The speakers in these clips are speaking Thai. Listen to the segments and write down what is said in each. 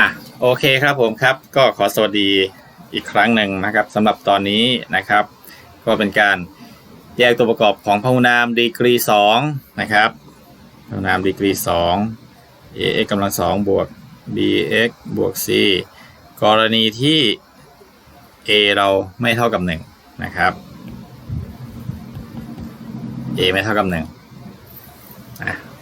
อะโอเคครับผมครับ ก็ขอสวัสดีอีกครั้งหนึ่งนะครับสำหรับตอนนี้นะครับ ก็เป็นการแยกตัวประกอบของพหุนามดีกรีสองนะครับพหุนามดีกรีสอง ax กำลังสองบวก bx บวก c กรณีที่ a เราไม่เท่ากับหนึ่งนะครับ a ไม่เท่ากับห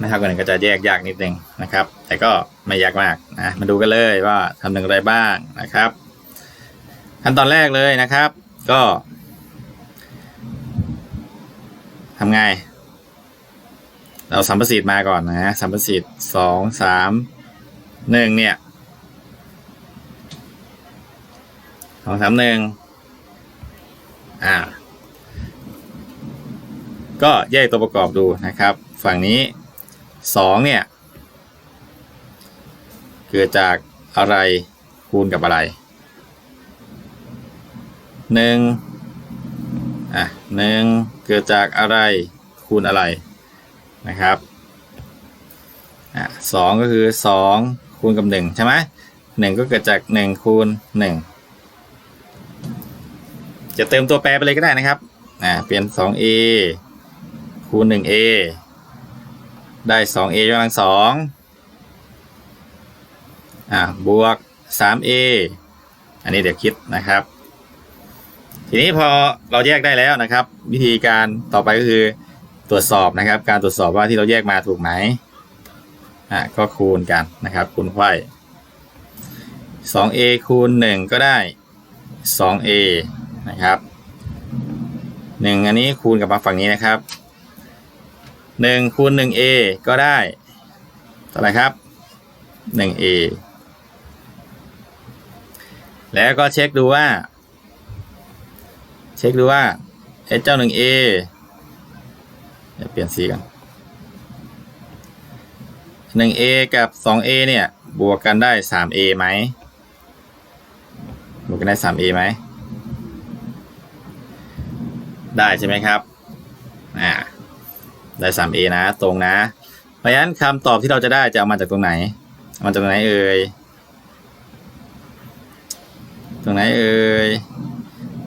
นะไม่เท่ากับหนึ่งก็จะแยกยากนิดนึงนะครับ แต่ก็ไม่ยากมากนะมาดูกันเลยว่าทำหนึ่งอะไรบ้างนะครับ ขั้นตอนแรกเลยนะครับ ก็ทำไง เราสัมประสิทธิ์มาก่อนนะสัมประสิทธิ์สองสามหนึ่งเนี่ยสองสามหนึ่งอ่า ก็แยกตัวประกอบดูนะครับ ฝั่งนี้ สองเนี่ยเกิดจากอะไรคูณกับอะไรหนึ่งอะหนึ่งเกิดจากอะไรคูณอะไรนะครับอะสองก็คือสองคูณกับหนึ่งใช่ไหมหนึ่งก็เกิดจากหนึ่งคูณหนึ่งจะเติมตัวแปรไปเลยก็ได้นะครับอ่าเปลี่ยนสอง a คูณ 1a ได้ 2a ยกกำลังสองอ่าบวก 3a อันนี้เดี๋ยวคิดนะครับ ทีนี้พอเราแยกได้แล้วนะครับ วิธีการต่อไปก็คือตรวจสอบนะครับ การตรวจสอบว่าที่เราแยกมาถูกไหมอ่าก็คูณกันนะครับ คูณไขว้ 2a คูณ 1 ก็ได้ 2a นะครับ 1 อันนี้คูณกับมาฝั่งนี้นะครับ หนึ่งคูณหนึ่ง a ก็ได้เท่าไหร่ครับหนึ่ง a แล้วก็เช็คดูว่า เช็คดูว่าไอ้เจ้าหนึ่ง a เดี๋ยวเปลี่ยนสีกันหนึ่ง a กับสอง a เนี่ย บวกกันได้สาม a ไหมบวกกันได้สาม a ไหม ได้ใช่ไหมครับ อ่า ได้ 3a นะ ตรงนะ เพราะฉะนั้นคำตอบที่เราจะได้จะเอามาจากตรงไหนเอามาจากตรงไหนเอ่ย ตรงไหนเอ่ย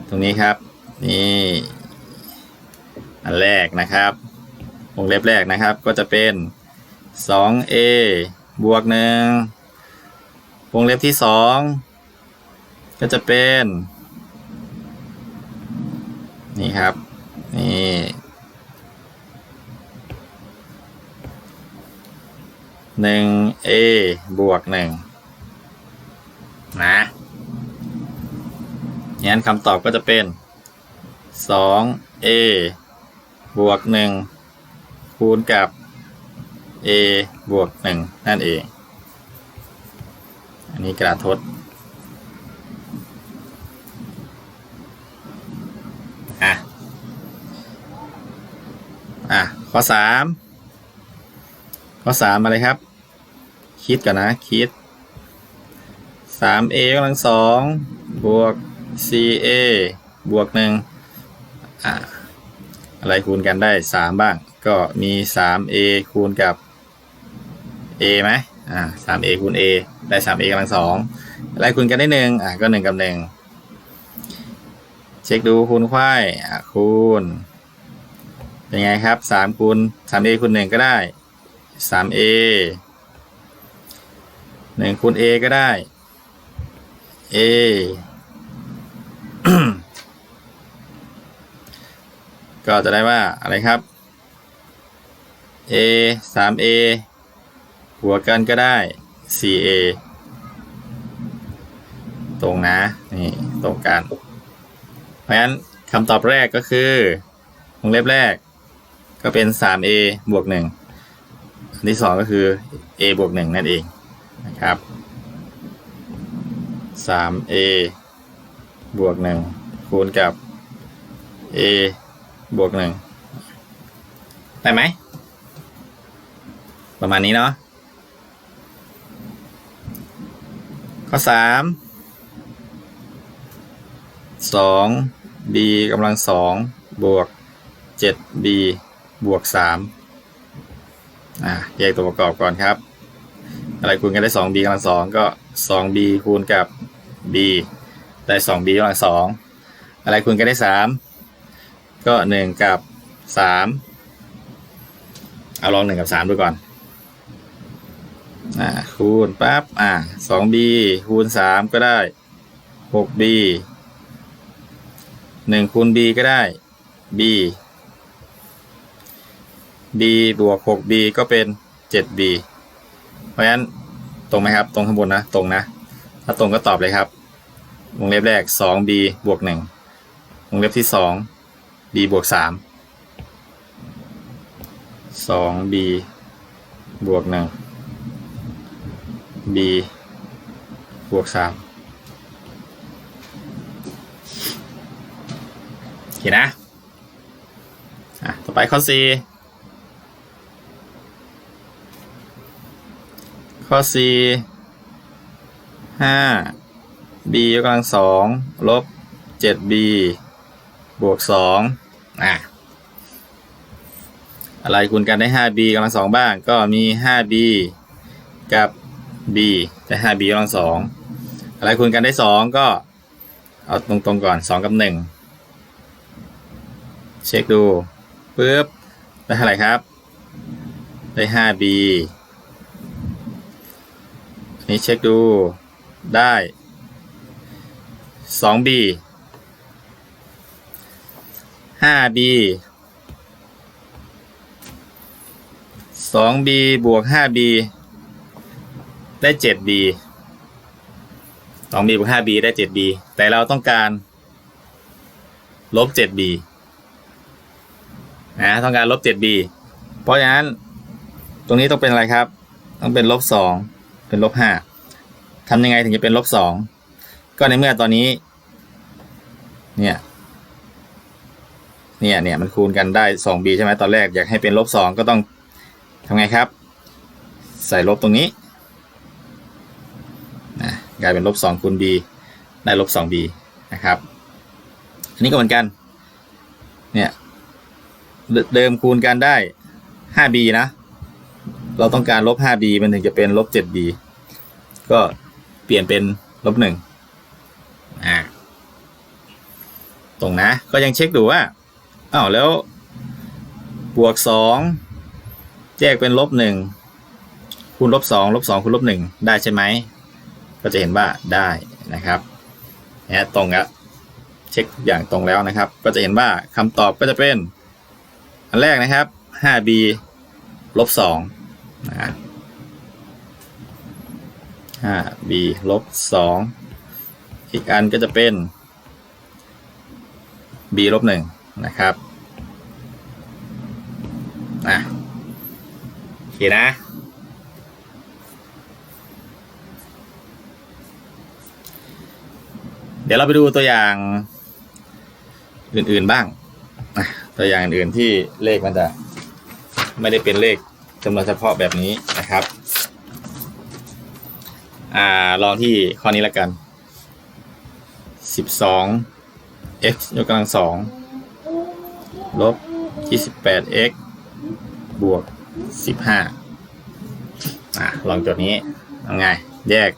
ตรงนี้ครับ นี่ อันแรกนะครับ วงเล็บแรกนะครับ ก็จะเป็น 2a บวกหนึ่งวงเล็บที่ 2 ก็จะเป็น นี่ครับ นี่ หนึ่ง a บวกหนึ่งนะงั้นคำตอบก็จะเป็นสอง a บวกหนึ่งคูณกับ a บวกหนึ่งนั่นเอง อันนี้กระดาษทดอะ อะ ข้อสามข้อสามอะไรครับ คิดก่อนนะ คิดสาม a กำลังสองบวก 4a บวกหนึ่งอ่าอะไรคูณกันได้สามบ้าง ก็มีสาม a คูณกับ a ไหมอ่าสาม a คูณ a ได้สาม a กำลังสองอะไรคูณกันได้หนึ่งอ่าก็หนึ่งกับหนึ่งเช็คดูคูณไขว้อ่าคูณเป็นไงครับสามคูณสาม a คูณหนึ่งก็ได้สาม a หนึ่งคูณ a ก็ได้ a ก็จะได้ว่าอะไรครับ a สาม a บวกกันก็ได้ 4a ตรงนะ นี่ ตรงกัน เพราะฉะนั้นคำตอบแรกก็คือวงเล็บแรก ก็เป็น 3a บวก1อันที่สองก็คือ a บวก1นั่นเอง นะครับ 3a บวก 1 คูณกับ a บวก 1 ได้ไหม ประมาณนี้เนาะ ข้อ 3 2 b กำลังสองบวก 7b บวก 3 อะแยกตัวประกอบก่อนครับ อะไรคูณกันได้สอง b กำลังสองก็สอง b คูณกับ b ได้สอง b กำลังสองอะไรคูณกันได้สามก็หนึ่งกับสามเอาลองหนึ่งกับสามดูก่อนอ่าคูณปั๊บอ่าสอง b คูณสามก็ได้หก b หนึ่งคูณ b ก็ได้ b b บวก 6b ก็เป็น 7b เพราะฉะนั้นตรงไหมครับ ตรงข้างบนนะ ตรงนะ ถ้าตรงก็ตอบเลยครับ วงเล็บแรก 2b บวก 1 วงเล็บที่ 2 b บวก 3 2b บวก 1 b บวก 3 โอเคนะ อะ ต่อไปข้อ 4 ข้อ4 5 b ยกกำลังสองลบ 7b บวก2อะอะไรคูณกันได้ 5b กำลังสองบ้าง ก็มี 5b กับ b ได้ 5b กำลังสองอะไรคูณกันได้ 2 ก็ เอาตรงๆก่อน 2 กับ 1 เช็คดูปึ๊บได้เท่าไหร่ครับ ได้ 5b นี่เช็คดูได้ 2b 5b 2b บวก 5b ได้ 7b 2b บวก 5b ได้ 7b แต่เราต้องการลบ 7b นะต้องการลบ 7b เพราะฉะนั้น ตรงนี้ต้องเป็นอะไรครับ ต้องเป็นลบ 2 เป็นลบ5ทำยังไงถึงจะเป็นลบ2ก็ในเมื่อตอนนี้ เนี่ย เนี่ยเนี่ยมันคูณกันได้ 2b ใช่ไหมตอนแรกอยากให้เป็นลบ2ก็ต้องทำไงครับ ใส่ลบตรงนี้นะกลายเป็นลบ2คูณ b ได้ลบ 2b นะครับ อันนี้ก็เหมือนกัน เนี่ย เดิมคูณกันได้ 5b นะ เราต้องการลบ 5b มันถึงจะเป็นลบ 7b ก็เปลี่ยนเป็นลบ1อ่าตรงนะ ก็ยังเช็คดูว่าอ้าวแล้วบวก2แยกเป็นลบ1คูณลบ2ลบ2คูณลบ1ได้ใช่ไหม ก็จะเห็นว่าได้นะครับนะตรงแล้วเช็คทุกอย่างตรงแล้วนะครับ ก็จะเห็นว่าคำตอบก็จะเป็น อันแรกนะครับ 5b ลบ2นะ 5b ลบ2อีกอันก็จะเป็น b ลบ1นะครับนะโอเคนะ เดี๋ยวเราไปดูตัวอย่างอื่น ๆบ้างตัวอย่างอื่นที่เลขมันจะไม่ได้เป็นเลขจำนวนเฉพาะแบบนี้นะครับ อ่า ลองที่ข้อนี้ละกันสิบสอง x ยกกำลังสองลบยี่สิบแปด x บวกสิบห้าอ่าลองโจทย์นี้ทำไง แยก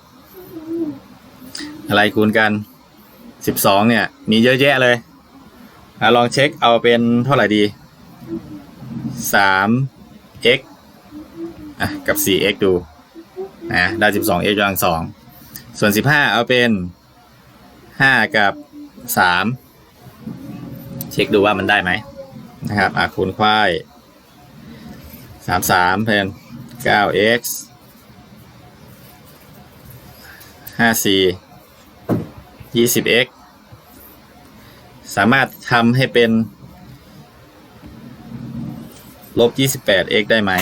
อะไรคูณกันสิบสองเนี่ย มีเยอะแยะเลยอ่าลองเช็คเอาเป็นเท่าไหร่ดีสาม x อะกับ 4x ดู นะได้สิบสองเอ็กกำลังสองส่วนสิบห้าเอาเป็นห้ากับสามเช็คดูว่ามันได้ไหมนะครับอะคูณค่ายสามสามเป็นเก้าเอ็กซ์ห้าสี่ยี่สิบเอ็กสามารถทำให้เป็นลบยี่สิบแปดเ 28x ได้ไหม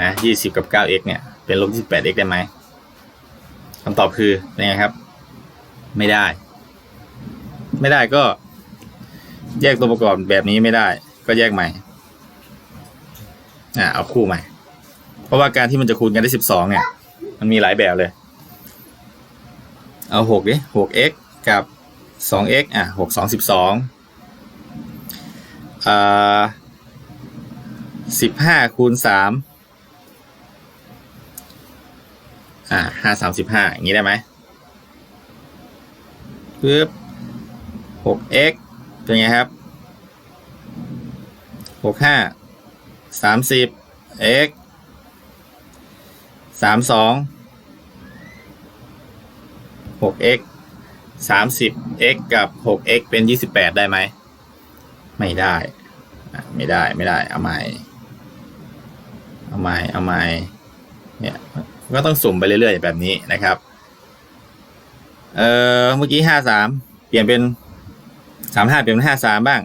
นะยี่สิบกับเก้าเอ็กเนี่ย เป็นลบ 28x ได้ไหมคำตอบคือเป็นไงครับ ไม่ได้ ไม่ได้ก็ แยกตัวประกอบแบบนี้ไม่ได้ ก็แยกใหม่ อ่าเอาคู่ใหม่ เพราะว่าการที่มันจะคูณกันได้ 12เนี่ย มันมีหลายแบบเลย เอา6ดิ 6x กับ 2x อะ6 2 12อ่า15คูณ3 อ่าห้าสามสิบห้าอย่างนี้ได้ไหมปึ๊บหก x เป็นไงครับหกห้าสามสิบ x สามสองหก x สามสิบ x กับหก x เป็นยี่สิบแปดได้ไหม ไม่ได้ ไม่ได้ ไม่ได้ เอาใหม่ เอาใหม่ เอาใหม่ เนี่ย ก็ต้องสุ่มไปเรื่อยๆแบบนี้นะครับ เอ่อเมื่อกี้ห้าสามเปลี่ยนเป็นสามห้าเปลี่ยนเป็นห้าสามบ้าง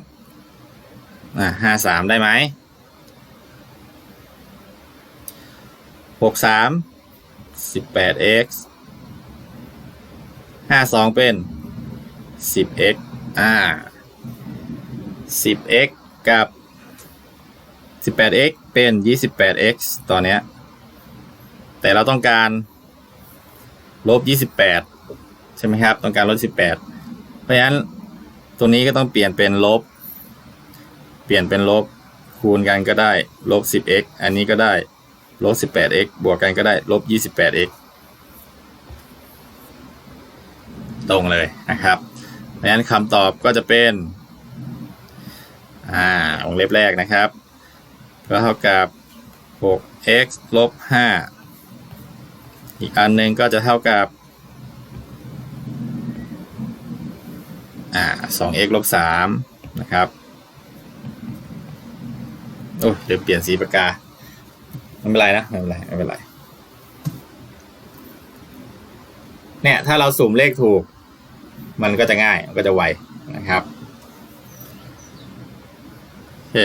อ่าห้าสามได้ไหมหกสามสิบแปด x ห้าสองเป็นสิบ x อ่าสิบ x กับสิบแปด x เป็นยี่สิบแปด x ตอนเนี้ย แต่เราต้องการลบยี่สิบแปดใช่ไหมครับ ต้องการลบสิบแปดเพราะฉะนั้นตัวนี้ก็ต้องเปลี่ยนเป็นลบ เปลี่ยนเป็นลบคูณกันก็ได้ลบสิบ x อันนี้ก็ได้ลบสิบแปด x บวกกันก็ได้ลบยี่สิบแปด x ตรงเลยนะครับเพราะฉะนั้นคำตอบก็จะเป็นอ่าวงเล็บแรกนะครับ ก็เท่ากับ 6x ลบ 5 อีกอันหนึ่งก็จะเท่ากับอ่า 2x ลบ3นะครับ โอ้ยเดี๋ยวเปลี่ยนสีปากกา ไม่เป็นไรนะ ไม่เป็นไร ไม่เป็นไร เนี่ย ถ้าเราสุ่มเลขถูก มันก็จะง่าย มันก็จะไวนะครับ โอเค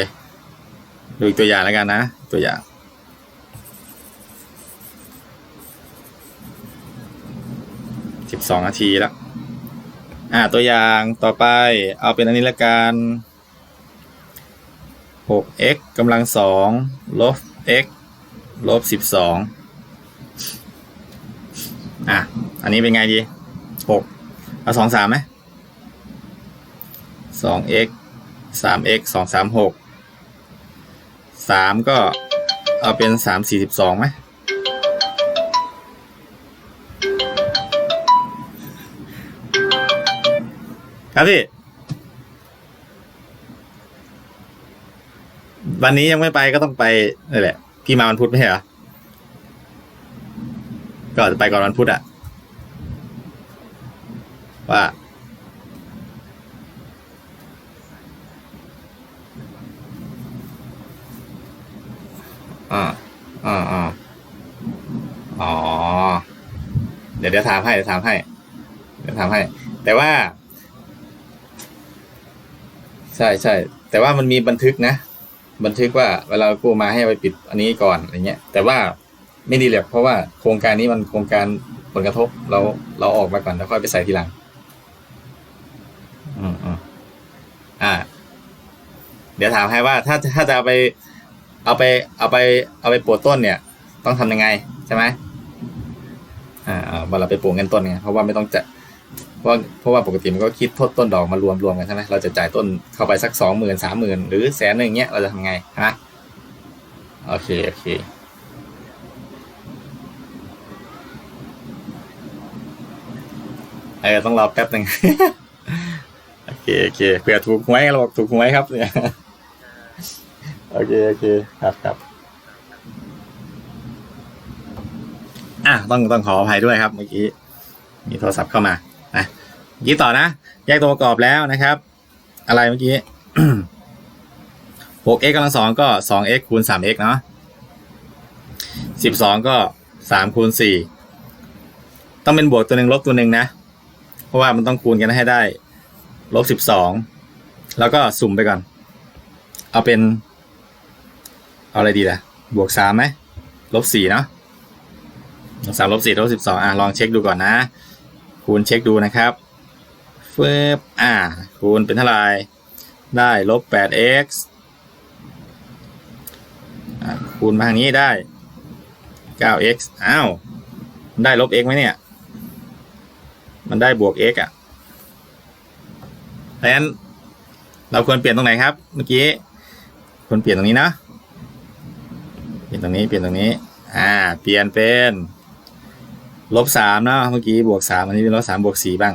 ดูตัวอย่างแล้วกันนะ ตัวอย่าง สิบสองนาทีแล้วอ่าตัวอย่างต่อไปเอาเป็นอันนี้ละกันหก x กำลังสองลบ x ลบสิบสองอะ อันนี้เป็นไงดีหกเอาสองสามไหมสอง x สาม x สองสามหกสามก็เอาเป็นสามสี่สิบสองไหม ครับพี่ วันนี้ยังไม่ไปก็ต้องไปนี่แหละ พี่มาวันพุธไม่ใช่เหรอ ก็จะไปก่อนวันพุธอะว่าอ่าอ่าอ่าอ๋อ เดี๋ยวเดี๋ยวถามให้เดี๋ยวถามให้ เดี๋ยวถามให้ แต่ว่า ใช่ใช่แต่ว่ามันมีบันทึกนะ บันทึกว่าเวลากู้มาให้ไปปิดอันนี้ก่อนอะไรเงี้ย แต่ว่าไม่ดีเลยเพราะว่าโครงการนี้มันโครงการผลกระทบเราเราออกมาก่อนแล้วค่อยไปใส่ทีหลัง อืมอืมอ่า เดี๋ยวถามให้ว่าถ้าถ้าจะเอาไป เอาไป เอาไป เอาไปปลูกต้นเนี่ย ต้องทำยังไงใช่ไหมอ่าอ่าเวลาไปปลูกเงินต้นไงเพราะว่าไม่ต้องจะ เพราะว่าเพราะว่าปกติมันก็คิดทดต้นดอกมารวมรวมกันใช่ไหมเราจะจ่ายต้นเข้าไปสักสองหมื่นสามหมื่นหรือแสนหนึ่งเงี้ยเราจะทำไงฮะโอเคโอเคเออต้องรอแป๊บหนึ่งโอเคโอเคเผื่อถูกหวยเราบอกถูกหวยครับเนี่ยโอเคโอเคครับครับอะต้องต้องขออภัยด้วยครับเมื่อกี้มีโทรศัพท์เข้ามา ยี่ต่อนะ แยกตัวประกอบแล้วนะครับ อะไรเมื่อกี้ 6x กำลังสองก็ 2x คูณ 3x เนาะ12 ก็ 3 คูณ 4 ต้องเป็นบวกตัวหนึ่งลบตัวหนึ่งนะ เพราะว่ามันต้องคูณกันให้ได้ ลบ 12 แล้วก็สุ่มไปก่อน เอาเป็น เอาอะไรดีล่ะ บวกสามไหมลบสี่เนาะสามลบสี่ลบสิบสองอะ ลองเช็คดูก่อนนะ คูณเช็คดูนะครับเฟึบอ่า คูณเป็นเท่าไหร่ ได้ลบแปด x อ่าคูณมาทางนี้ได้เก้า x อ้าว ได้ลบ x ไหมเนี่ย มันได้บวก x อะดังนั้นเราควรเปลี่ยนตรงไหนครับ เมื่อกี้ควรเปลี่ยนตรงนี้นะ เปลี่ยนตรงนี้ เปลี่ยนตรงนี้ อ่า เปลี่ยนเป็น ลบสามนะเมื่อกี้บวกสามอันนี้เป็นลบสามบวกสี่บ้าง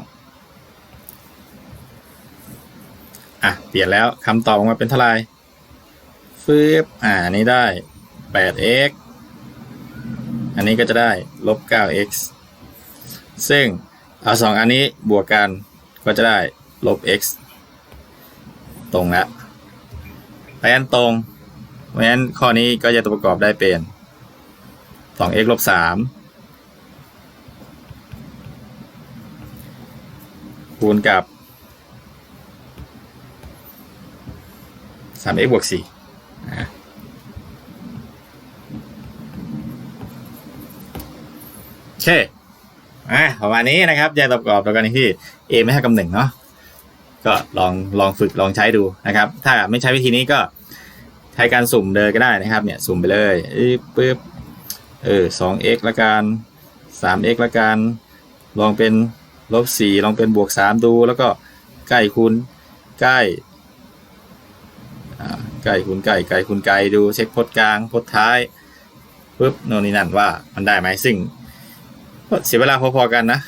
อะ เปลี่ยนแล้วคำตอบออกมาเป็นเท่าไหร่ฟืบอ่านี้ได้แปด x อันนี้ก็จะได้ลบเก้า x ซึ่งเอาสองอันนี้บวกกันก็จะได้ลบ x ตรงละแปนตรง เพราะฉะนั้นข้อนี้ก็จะตัวประกอบได้เป็น 2x ลบ3 คูณกับสาม x บวกสี่อะโอเคอะประมาณนี้นะครับแยกตัวประกอบตัวกันที่ a ไม่ให้กำหนึ่งเนาะก็ลองลองฝึกลองใช้ดูนะครับ ถ้าไม่ใช้วิธีนี้ก็ใช้การสุ่มเลยก็ได้นะครับ เนี่ยสุ่มไปเลยเอ้ยปึ๊บเออสอง x ละกันสาม x ละกันลองเป็น ลบสี่ลองเป็นบวกสามดู แล้วก็ใกล้คูณใกล้ใกล้คูณใกล้ใกล้คูณไกลดูเช็คพจน์กลางพจน์ท้ายปึ๊บโน่นนี่นั่นว่ามันได้ไหมซึ่งก็เสียเวลาพอๆกันนะ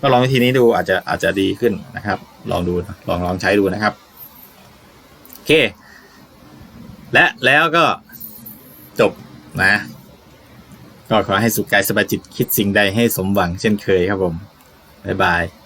ก็ลองวิธีนี้ดูอาจจะอาจจะดีขึ้นนะครับ ลองดูลองลองใช้ดูนะครับโอเค และแล้วก็จบนะ ก็ขอให้สุขกายสบายจิตคิดสิ่งใดให้สมหวังเช่นเคยครับผม บ๊ายบาย